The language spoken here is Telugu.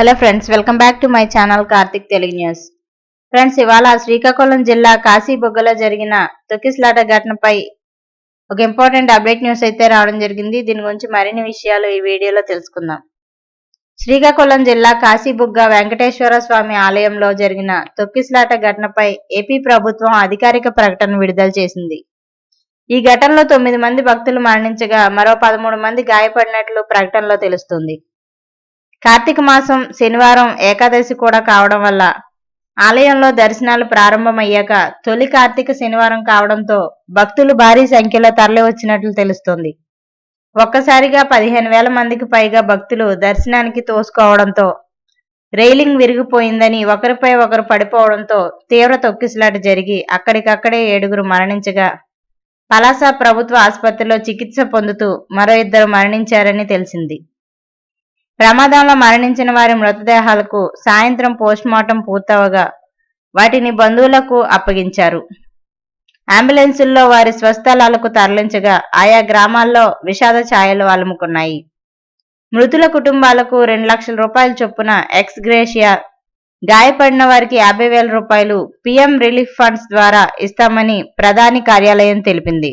Hello friends welcome back to my channel Karthik Telugu news friends ఇవాళ శ్రీకాకుళం జిల్లా కాశీబొగ్గలో జరిగిన తొక్కిస్లాట ఘటనపై ఒక ఇంపార్టెంట్ అప్డేట్ న్యూస్ అయితే రావడం జరిగింది. దీని గురించి మరిన్ని విషయాలు ఈ వీడియోలో తెలుసుకుందాం. శ్రీకాకుళం జిల్లా కాశీబుగ్గ వెంకటేశ్వర స్వామి ఆలయంలో జరిగిన తొక్కిస్లాట ఘటనపై ఏపీ ప్రభుత్వం అధికారిక ప్రకటన విడుదల చేసింది. ఈ ఘటనలో తొమ్మిది మంది భక్తులు మరణించగా మరో పదమూడు మంది గాయపడినట్లు ప్రకటనలో తెలుస్తుంది. కార్తీక మాసం శనివారం ఏకాదశి కూడా కావడం వల్ల ఆలయంలో దర్శనాలు ప్రారంభమయ్యాక తొలి కార్తీక శనివారం కావడంతో భక్తులు భారీ సంఖ్యలో తరలి వచ్చినట్లు తెలుస్తోంది. ఒక్కసారిగా పదిహేను వేల మందికి పైగా భక్తులు దర్శనానికి తోసుకోవడంతో రైలింగ్ విరిగిపోయిందని ఒకరిపై ఒకరు పడిపోవడంతో తీవ్ర తొక్కిసలాట జరిగి అక్కడికక్కడే ఏడుగురు మరణించగా పలాస ప్రభుత్వ ఆసుపత్రిలో చికిత్స పొందుతూ మరో ఇద్దరు మరణించారని తెలిసింది. ప్రమాదంలో మరణించిన వారి మృతదేహాలకు సాయంత్రం పోస్టుమార్టం పూర్తవగా వాటిని బంధువులకు అప్పగించారు. అంబులెన్సుల్లో వారి స్వస్థలాలకు తరలించగా ఆయా గ్రామాల్లో విషాద ఛాయలు అలుముకున్నాయి. మృతుల కుటుంబాలకు రెండు లక్షల రూపాయల చొప్పున ఎక్స్ గ్రేషియా గాయపడిన వారికి యాభై వేల రూపాయలు పీఎం రిలీఫ్ ఫండ్స్ ద్వారా ఇస్తామని ప్రధాని కార్యాలయం తెలిపింది.